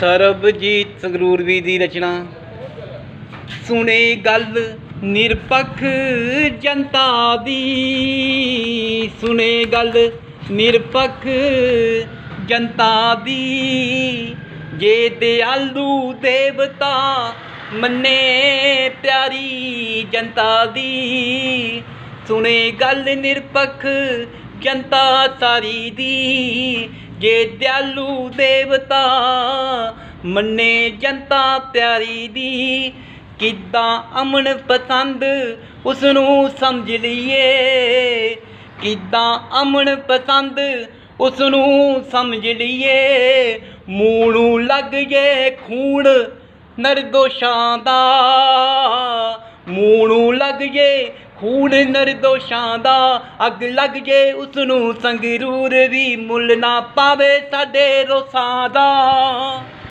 ਸਰਬਜੀਤ ਸੰਗਰੂਰਵੀ ਦੀ ਰਚਨਾ। ਸੁਣੇ ਗੱਲ ਨਿਰਪੱਖ ਜਨਤਾ ਦੀ। ਸੁਣੇ ਗੱਲ ਨਿਰਪੱਖ ਜਨਤਾ ਦੀ। ਜੇ ਦਿਆਲੂ ਦੇਵਤਾ ਮੰਨੇ ਪਿਆਰੀ ਜਨਤਾ ਦੀ। ਸੁਣੇ ਗੱਲ ਨਿਰਪੱਖ ਜਨਤਾ ਸਾਰੀ ਦੀ। ਜੇ ਦਿਆਲੂ ਦੇਵਤਾ ਮੰਨੇ ਜਨਤਾ ਤਿਆਰੀ ਦੀ। ਕਿੱਦਾਂ ਅਮਨ ਪਸੰਦ ਉਸ ਨੂੰ ਸਮਝ ਲਈਏ। ਕਿੱਦਾਂ ਅਮਨ ਪਸੰਦ ਉਸ ਨੂੰ ਸਮਝ ਲਈਏ। ਮੂੰਹ ਲੱਗ ਜੇ ਖੂਨ ਨਰਦੋਸ਼ਾਂ ਦਾ। ਮੂੰਹ ਲੱਗ ਜੇ ਖੂਨ ਨਰਦੋਸ਼ਾਂ ਦਾ। ਅੱਗ ਲੱਗ ਜੇ ਉਸ ਨੂੰ ਸੰਗਰੂਰ ਵੀ ਮੁੱਲ ਨਾ ਪਾਵੇ ਸਾਡੇ ਰੋਸਾਂ ਦਾ।